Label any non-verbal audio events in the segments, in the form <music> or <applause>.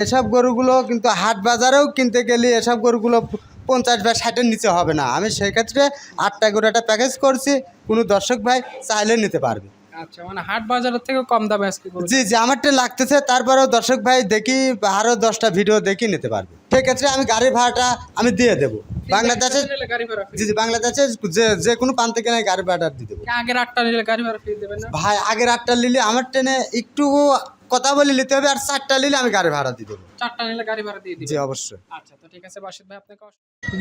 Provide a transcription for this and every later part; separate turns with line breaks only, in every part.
এসব গরুগুলো কিন্তু হাট বাজারেও কিনতে গেলে এসব গরুগুলো পঞ্চাশ বা ষাটের নিচে হবে না। আমি সেক্ষেত্রে আটটা গরু একটা প্যাকেজ করছি কোনো দর্শক ভাই চাইলে নিতে পারবে।
আচ্ছা মানে হাট বাজারের থেকে কম দামে আজকে
জি জি আমারটা লাগতেছে তারপরেও দর্শক ভাই দেখি আরও দশটা ভিডিও দেখি নিতে পারবে। সেক্ষেত্রে আমি গাড়ির ভাড়াটা আমি দিয়ে দেবো।
ভাড়া।
জি জি যে যে কোনো প্রান্ত কেনায় গাড়ি ভাড়াটা দিয়ে দেবো
আগের আটটা নিলে গাড়ি ভাড়া ফ্রি দেবেন না?
ভাই আগের আটটা নিলে আমার ট্রেনে একটু কথা বলে নিতে হবে আর চারটা নিলে আমি গাড়ি ভাড়া দিয়ে দেবো।
চারটা নিলে গাড়ি ভাড়া দিয়ে
জি অবশ্যই।
আচ্ছা তো ঠিক আছে বাসিদ ভাই আপনাকে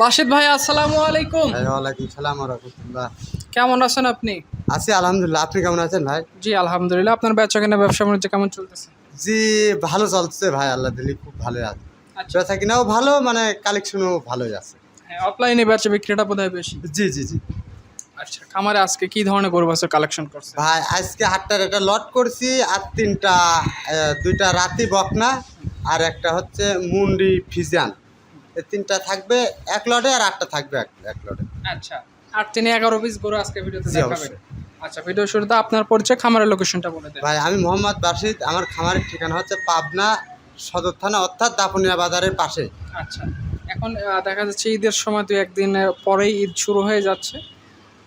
বাসিদ ভাই আসসালামু আলাইকুম।
ভাই ওয়ালাইকুম সালাম রহমতুল্লাহ।
কেমন আছেন আপনি?
আছি আলহামদুলিল্লাহ। আপনি কেমন আছেন ভাই?
জি আলহামদুলিল্লাহ। আপনার বেচা কেনা ব্যবসা বাণিজ্য কেমন চলতেছে?
জি ভালো চলছে ভাই আল্লাহ দিলি খুব ভালো আছে।
আচ্ছা।
বেচা কিনাও ভালো মানে কালেকশনও ভালোই আছে।
অফলাইনে বেচা বিক্রিটা বোধহয় বেশি।
জি জি জি।
আচ্ছা খামারে আজকে কি ধরনের গরু বাছুর কালেকশন করছে?
ভাই আজকে আটটার একটা লট করছি আর তিনটা দুইটা রাতি বকনা আর একটা হচ্ছে মুন্ডি ফিজান এই তিনটা থাকবে এক লটে আর আটটা থাকবে এক এক লটে।
আচ্ছা আট তিনে এগারো পিস গরু আজকে ভিডিওতে দেখাবেন। আচ্ছা ভিডিও শুরুতে আপনার পরিচয় খামারের লোকেশনটা বলে দেন।
ভাই আমি মোহাম্মদ বার্ষিদ আমার খামারের ঠিকানা হচ্ছে পাবনা সদর থানা অর্থাৎ দাপুনিয়া বাজারের পাশে।
আচ্ছা। এখন দেখা যাচ্ছে ঈদের সময় তো একদিন পরেই ঈদ শুরু হয়ে যাচ্ছে।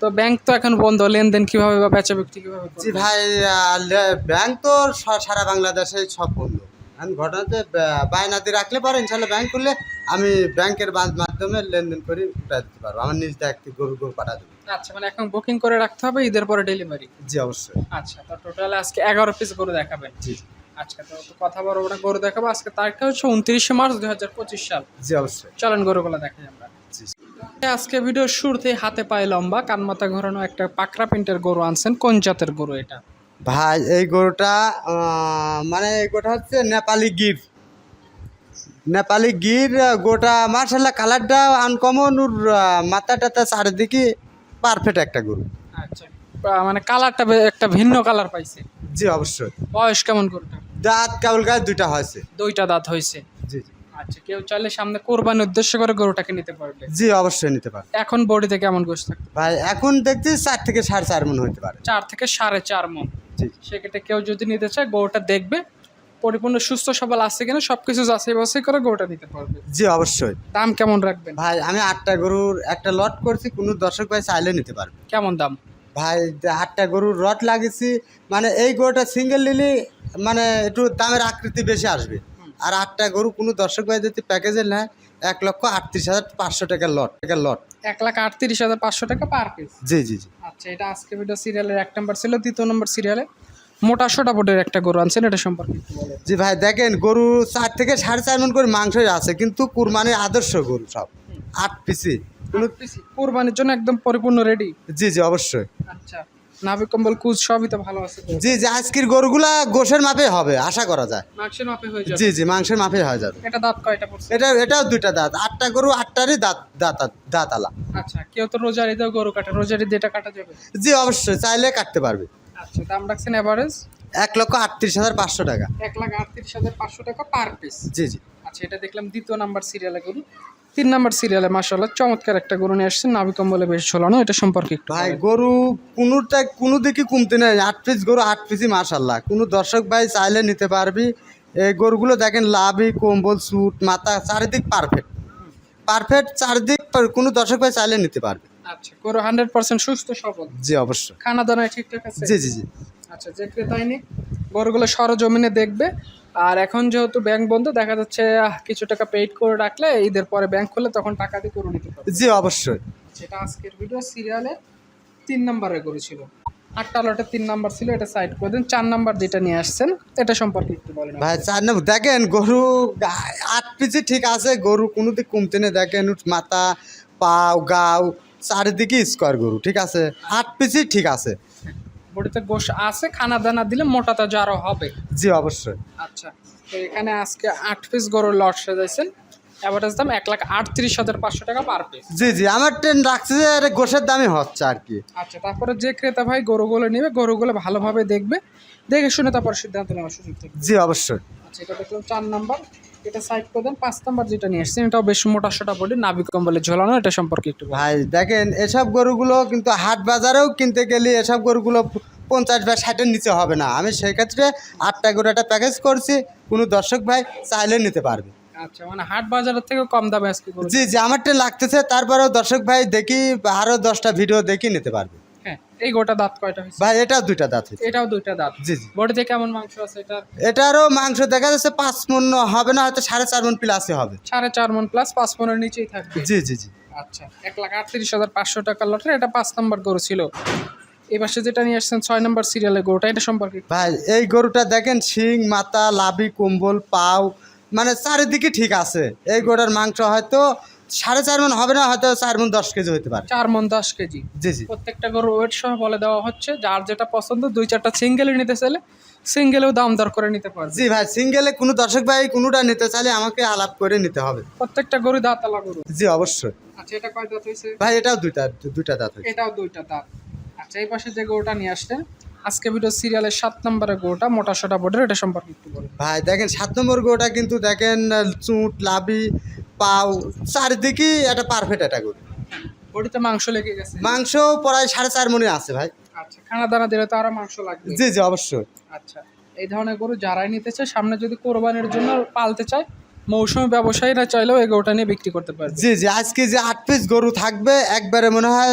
তো ব্যাংক তো এখন বন্ধ লেনদেন কীভাবে বা বেচা বিক্রি কীভাবে
জি ভাই ব্যাংক তো সারা বাংলাদেশে সব বন্ধ। এখন ঘটনাতে বায়নাতে রাখলে পারে ইনশাল্লাহ ব্যাংক করলে আমি ব্যাংকের মাধ্যমে লেনদেন করে উঠা দিতে পারব। আমার নিজ দায়িত্বে গরু গরু পাঠা দেবো।
আচ্ছা মানে এখন বুকিং করে রাখতে হবে ঈদের পরে ডেলিভারি
জি অবশ্যই।
আচ্ছা তো টোটাল আজকে এগারো পিস গরু দেখাবেন।
জি।
আচ্ছা তো কথা বলব না গরু দেখাবো। আজকে তারিখটা হচ্ছে উনত্রিশে মার্চ দুই হাজার পঁচিশ সাল।
জি অবশ্যই।
চলেন গরুগুলো দেখাই আমরা। আজকে ভিডিওর শুরুতে হাতে পায়ে লম্বা কান মাথা ঘোরানো একটা পাকড়া প্রিন্টের গরু আনছেন। কোন জাতের গরু এটা?
ভাই এই গরুটা মানে এই গোটা হচ্ছে নেপালি গির। নেপালি গির গোটা মার্শাল্লাহ কালারটা আনকমন ওর মাথা টাথা চারিদিকে পারফেক্ট একটা গরু।
আচ্ছা মানে কালারটা একটা ভিন্ন কালার পাইছে।
জি অবশ্যই।
বয়স কেমন গরুটা
দাঁত কেবল গায়ে দুইটা হয়েছে।
দুইটা দাঁত হয়েছে।
জি জি।
আচ্ছা কেউ চাইলে সামনে কোরবানির উদ্দেশ্য করে গরুটাকে নিতে পারবে।
জি অবশ্যই নিতে পারবে।
এখন বডিতে কেমন গোস থাকে
ভাই এখন দেখছি চার থেকে সাড়ে চার মন হতে পারে।
চার থেকে সাড়ে চার মন।
জি
সেক্ষেত্রে কেউ যদি নিতে চায় গরুটা দেখবে পরিপূর্ণ সুস্থ সবল আছে কিনা সব কিছু যাচাই বাছাই করে গরুটা নিতে পারবে।
জি অবশ্যই।
দাম কেমন রাখবেন?
ভাই আমি আটটা গরুর একটা লট করছি কোনো দর্শক ভাই চাইলে নিতে পারবে।
কেমন দাম?
ভাই আটটা গরুর রড লাগিয়েছি মানে এই গরুটা সিঙ্গেল নিলে মানে একটু দামের আকৃতি বেশি আসবে। আর আটটা গরু কোনো দর্শক ভাই যদি প্যাকেজে নেয় এক লক্ষ আটত্রিশ হাজার পাঁচশো টাকার লট টাকার লট
এক লাখ আটত্রিশ হাজার পাঁচশো টাকা পার পিস
জি জি জি।
আচ্ছা এটা আজকে ভিডিও সিরিয়ালের এক নম্বর ছিল দ্বিতীয় নম্বর সিরিয়ালে মোটা সোটা বোর্ডের একটা গরু আনছেন এটা সম্পর্কে
জি ভাই দেখেন গরু চার থেকে সাড়ে চার মন করে মাংসই আছে কিন্তু কুরবানির আদর্শ গরু সব। আট পিসি কোনো
কোরবানির জন্য একদম পরিপূর্ণ রেডি
জি জি অবশ্যই।
আচ্ছা। নাভি কম্বল কুচ সবই তো ভালো আছে।
জি জি আজকের গরুগুলা গোশের মাপে হবে আশা করা যায়।
মাংসের মাপে হয়ে যাবে।
জি জি মাংসের মাপে হয়ে যাবে।
এটা দাঁত কয়টা পড়ছে?
এটা এটাও দুইটা দাঁত আটটা গরু আটটারই দাঁত দাঁত দাঁত
আচ্ছা কেউ তো রোজারি গরু কাটে রোজারি দিয়ে এটা কাটা যাবে?
জি অবশ্যই চাইলে কাটতে পারবে।
আচ্ছা দাম রাখছেন এভারেজ
এক লক্ষ আটত্রিশ হাজার পাঁচশো টাকা।
এক লাখ আটত্রিশ হাজার পাঁচশো টাকা পার পিস
জি জি।
আচ্ছা এটা দেখলাম দ্বিতীয় নাম্বার সিরিয়ালে গরু। তিন নাম্বার সিরিয়ালে মাসাল্লাহ চমৎকার একটা গরু নিয়ে আসছেন নাভি কম্বলে বেশ ঝোলানো এটা সম্পর্কে একটু
ভাই গরু কোনোটা কোনো দিকে কমতে নেই আট পিস গরু আট পিসই মার্শাল্লাহ কোনো দর্শক ভাই চাইলে নিতে পারবি। এই গরুগুলো দেখেন লাভি কম্বল স্যুট মাথা চারিদিক পারফেক্ট পারফেক্ট চারিদিক কোনো দর্শক ভাই চাইলে নিতে পারবে।
আচ্ছা গরু হান্ড্রেড পার্সেন্ট সুস্থ সবল।
জি অবশ্যই।
খানা দানায় ঠিকঠাক আছে?
জি জি জি।
আচ্ছা যে ক্রেতাই নি গরুগুলো সরজমিনে দেখবে আর এখন যেহেতু ব্যাংক বন্ধ দেখা যাচ্ছে কিছু টাকা পেইড করে রাখলে ঈদের পরে ব্যাংক খুলে তখন টাকা দিয়ে করে নিতে পারবে।
জি অবশ্যই।
সেটা আজকের ভিডিও সিরিয়ালে তিন নম্বরে গরু ছিল আটটা লটে তিন নাম্বার ছিল এটা সাইড করে দিন। চার নাম্বার যেটা নিয়ে আসছেন এটা সম্পর্কে একটু বলেন
ভাই চার নম্বর দেখেন গরু আট পিসি ঠিক আছে গরু কোনো দিক কমতে নেই। দেখেন মাথা পাও গাও চারিদিকে স্কোয়ার গরু ঠিক আছে? আট পিসি ঠিক আছে।
বডিতে গোশ আছে খানা দানা দিলে মোটা মোটাতে যারও হবে।
জি অবশ্যই।
আচ্ছা তো এখানে আজকে আট পিস গরুর লট সাজাইছেন অ্যাভারেজ দাম এক লাখ আটত্রিশ হাজার পাঁচশো টাকা পার পিস
জি জি আমার ট্রেন রাখছে যে আরে গোশের দামই হচ্ছে আর কি।
আচ্ছা তারপরে যে ক্রেতা ভাই গরুগুলো নেবে গরুগুলো ভালোভাবে দেখবে। দেখে শুনে তারপর সিদ্ধান্ত নেওয়ার সুযোগ থাকবে।
জি অবশ্যই।
আচ্ছা এটা দেখলাম চার নাম্বার। এটা সাইড করে দেন পাঁচ নাম্বার যেটা নিয়ে এসছেন এটাও বেশ মোটা সোটা বডি নাবিক কম্বলে ঝোলানো এটা সম্পর্কে একটু
ভাই দেখেন এসব গরুগুলো কিন্তু হাট বাজারেও কিনতে গেলে এসব গরুগুলো পঞ্চাশ বা ষাটের নিচে হবে না। আমি সেই ক্ষেত্রে আটটা গরু একটা প্যাকেজ করছি কোনো দর্শক ভাই চাইলে নিতে পারবে।
আচ্ছা মানে হাট বাজারের থেকে কম দামে আজকে
জি জি আমারটা লাগতেছে তারপরেও দর্শক ভাই দেখি আরও দশটা ভিডিও দেখি নিতে পারবে।
এই গোটা দাঁত কয়টা হয়েছে?
ভাই এটা দুইটা দাঁত হয়েছে।
এটাও দুইটা দাঁত?
জি জি।
বডিতে কেমন মাংস আছে এটার?
এটারও মাংস দেখা যাচ্ছে পাঁচ মন হবে না হয়তো সাড়ে চার মন প্লাসে হবে।
সাড়ে চার মন প্লাস পাঁচ মনের নিচেই থাকবে?
জি জি জি।
আচ্ছা এক লাখ আটত্রিশ হাজার পাঁচশো টাকার লটারি এটা পাঁচ নম্বর গরু ছিল। এই পাশে যেটা নিয়ে আসছেন ছয় নম্বর সিরিয়ালের গরুটা এটা সম্পর্কে
ভাই এই গরুটা দেখেন শিং মাথা লাভি কম্বল পাও মানে চারিদিকে ঠিক আছে। এই গরুটার মাংস হয়তো সাড়ে চার মন হবে না হয়তো চার মন দশ কেজি হতে পারে।
চার মন দশ কেজি।
জি জি।
প্রত্যেকটা গরু ওয়েট সহ বলে দেওয়া হচ্ছে যার যেটা পছন্দ দুই চারটা সিঙ্গেলে নিতে চাইলে সিঙ্গেলেও দাম দর করে নিতে পারবে।
জি ভাই সিঙ্গেলে কোনো দর্শক ভাই কোনোটা নিতে চাইলে আমাকে আলাপ করে নিতে হবে।
প্রত্যেকটা গরু দাঁতালা গরু।
জি অবশ্যই।
আচ্ছা এটা কয় দাঁত হয়েছে
ভাই এটাও দুইটা দুইটা দাঁত হয়েছে।
এটাও দুইটা দাঁত। আচ্ছা এই পাশে যে গরুটা নিয়ে আসলেন আজকে ভিডিও সিরিয়ালের সাত নম্বরের গরুটা মোটা সোটা বোর্ডের এটা সম্পর্কে একটু বলুন।
ভাই দেখেন সাত নম্বর গরুটা কিন্তু দেখেন চুট লাভি পাও চারিদিকেই একটা পারফেক্ট একটা গরু
বডিতে মাংস লেগে গেছে?
মাংস প্রায় সাড়ে চার মনে আছে ভাই।
আচ্ছা খানা দানা দিলে তো আরও মাংস লাগবে।
জি জি অবশ্যই।
আচ্ছা এই ধরনের গরু যারাই নিতে চায় সামনে যদি কোরবানির জন্য পালতে চায় মৌসুমি ব্যবসায়ীরা চাইলেও এই গরুটা নিয়ে বিক্রি করতে পারে
জি জি আজকে যে আট পিস গরু থাকবে একবারে মনে হয়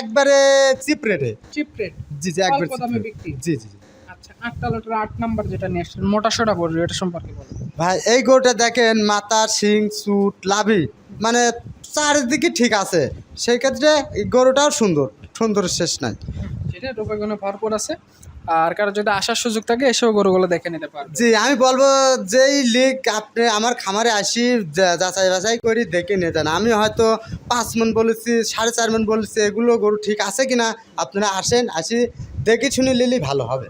একবারে চিপ রেটে
চিপ রেট
জি জি একবারে জি জি।
আচ্ছা আটটা লটের আট নাম্বার যেটা নিয়ে আসছেন মোটা সোটা এটা সম্পর্কে বলুন।
ভাই এই গরুটা দেখেন মাথা শিং চুট লাভি মানে চারিদিকে ঠিক আছে। সেই ক্ষেত্রে এই গরুটাও সুন্দর সুন্দর শেষ নাই।
সেটা রূপগুণে ভরপুর আছে আর কারও যদি আসার সুযোগ থাকে এসেও গরুগুলো দেখে নিতে পারবে।
জি আমি বলব যেই লিগ আপনি আমার খামারে আসি যাচাই বাছাই করি দেখে নিয়ে যান। আমি হয়তো পাঁচ মন বলেছি সাড়ে চার মন বলেছি এগুলো গরু ঠিক আছে কিনা আপনারা আসেন আসি দেখে শুনে নিলেই ভালো হবে।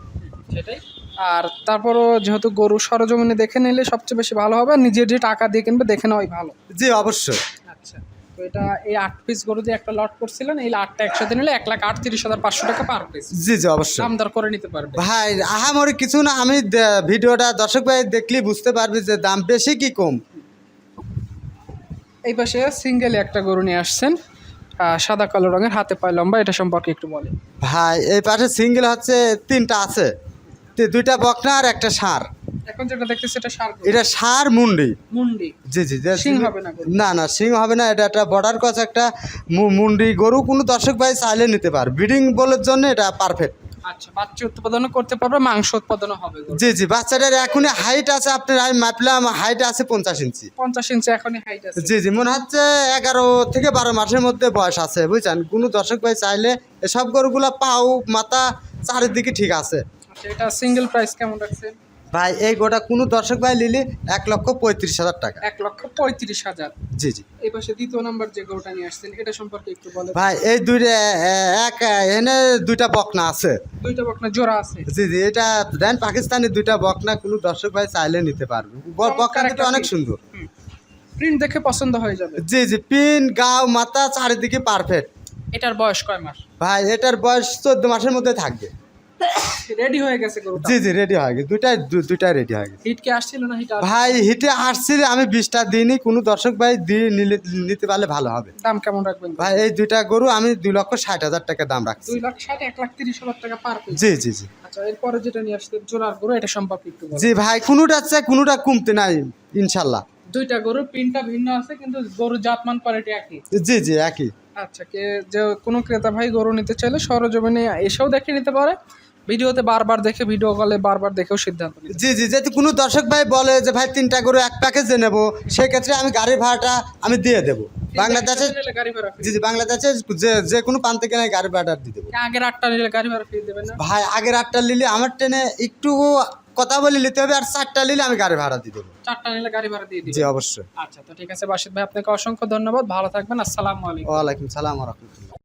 সেটাই। আর তারপরও যেহেতু গরু সরজমিনে দেখে নিলে সবচেয়ে বেশি ভালো হবে নিজের যে টাকা দিয়ে কিনবে দেখে নেওয়াই ভালো।
জি অবশ্যই।
আচ্ছা তো এটা এই আট পিস গরু দিয়ে একটা লট করছিলেন এই আটটা একসাথে নিলে এক লাখ আটত্রিশ হাজার পাঁচশো টাকা পার পিস
জি জি অবশ্যই।
দাম দর করে নিতে পারবে।
ভাই আহামরি কিছু না আমি ভিডিওটা দর্শক ভাই বুঝতে পারবি যে দাম বেশি কি কম।
এই পাশে সিঙ্গেল একটা গরু নিয়ে আসছেন সাদা কালো রঙের হাতে পায়ে লম্বা এটা সম্পর্কে একটু বলে
ভাই এই পাশে সিঙ্গেল হচ্ছে তিনটা আছে। তি- দুইটা বকনা আর একটা সার।
এখন যেটা দেখতেছি এটা সার
এটা সার মুন্ডি।
মুন্ডি।
জি জি
শিং হবে না
না না সিং হবে না এটা একটা বর্ডার কস একটা মুন্ডি গরু। কোনো দর্শক ভাই চাইলে নিতে পারে। ব্রিডিং বলের জন্য এটা পারফেক্ট
আচ্ছা বাচ্চা উৎপাদনও করতে পারবে মাংস উৎপাদনও হবে
জি জি বাচ্চাটার এখনই হাইট আছে আপনার আমি মাপলাম হাইট আছে পঞ্চাশ ইঞ্চি।
পঞ্চাশ ইঞ্চি এখনই হাইট আছে।
জি জি মনে হচ্ছে এগারো থেকে বারো মাসের মধ্যে বয়স আছে বুঝছেন? কোনো দর্শক ভাই চাইলে এসব গরুগুলা পাও মাথা চারিদিকে ঠিক আছে।
এটা সিঙ্গেল প্রাইস কেমন রাখছে?
ভাই এই গোটা কোনো দর্শক ভাই নিলে এক লক্ষ পঁয়ত্রিশ হাজার টাকা।
এক লক্ষ পঁয়ত্রিশ হাজার।
জি জি।
এই পাশে দ্বিতীয় নাম্বার যে গরুটা নিয়ে আসছেন এটা সম্পর্কে একটু বলে
ভাই এই দুইটা এক এনে দুইটা বকনা আছে।
দুইটা বকনা জোড়া আছে।
জি জি এটা দেন পাকিস্তানি দুইটা বকনা কোনো দর্শক ভাই চাইলে নিতে পারবে। বকনা দুটো অনেক সুন্দর।
প্রিন্ট দেখে পছন্দ হয়ে যাবে।
জি জি পিন গাও মাথা চারিদিকে পারফেক্ট
এটার বয়স কয় মাস?
ভাই এটার বয়স চোদ্দ মাসের মধ্যে থাকবে। <coughs>
রেডি হয়ে গেছে
জি জি রেডি হয়ে গেছে। দুইটাই দুইটাই রেডি হয়ে গেছে।
হিট কি আসছিল না হিট
ভাই হিটে আসছি আমি বিশটা দিনই কোনো দর্শক ভাই দিয়ে নিলে নিতে পারলে ভালো হবে।
দাম কেমন রাখবেন?
ভাই এই দুইটা গরু আমি দুই লক্ষ ষাট হাজার টাকা দাম রাখছি।
দুই লাখ ষাট এক লাখ তিরিশ হাজার টাকা পার
জি জি জি।
আচ্ছা এরপরে যেটা নিয়ে আসতে জোড়ার গরু এটা সম্পর্কে একটু
জি ভাই কোনোটা চাই কোনোটা কমতে নাই ইনশাল্লাহ।
দুইটা গরুর প্রিন্টটা ভিন্ন আছে কিন্তু গরুর জাতমান কোয়ালিটি একই।
জি জি একই।
আচ্ছা কে যে কোনো ক্রেতা ভাই গরু নিতে চাইলে সরজমিনে এসেও দেখে নিতে পারে। ভিডিওতে বারবার দেখে ভিডিও কলে বারবার দেখেও সিদ্ধান্ত নিতে
জি জি যদি কোনো দর্শক ভাই বলে যে ভাই তিনটা গরু এক প্যাকেজে নেব সেক্ষেত্রে আমি গাড়ি ভাড়াটা আমি দিয়ে দেবো। বাংলাদেশে
ভাড়া
জি জি বাংলাদেশে যে যে কোনো প্রান্ত কেনায় গাড়ি ভাড়াটা দিয়ে দেবো।
আগের আটটা নিলে গাড়ি ভাড়া ফ্রি দেবেন না?
ভাই আগের আটটা নিলে আমার ট্রেনে একটু কথা বলে নিতে হবে আর চারটা নিলে আমি গাড়ি ভাড়া দিয়ে দেবো।
চারটা নিলে গাড়ি ভাড়া দিয়ে দিবেন?
জি অবশ্যই।
আচ্ছা তো ঠিক আছে বাসিত ভাই আপনাকে অসংখ্য ধন্যবাদ। ভালো থাকবেন আসসালামু আলাইকুম।
ওয়ালাইকুম সালাম রহমতুল্লাহ।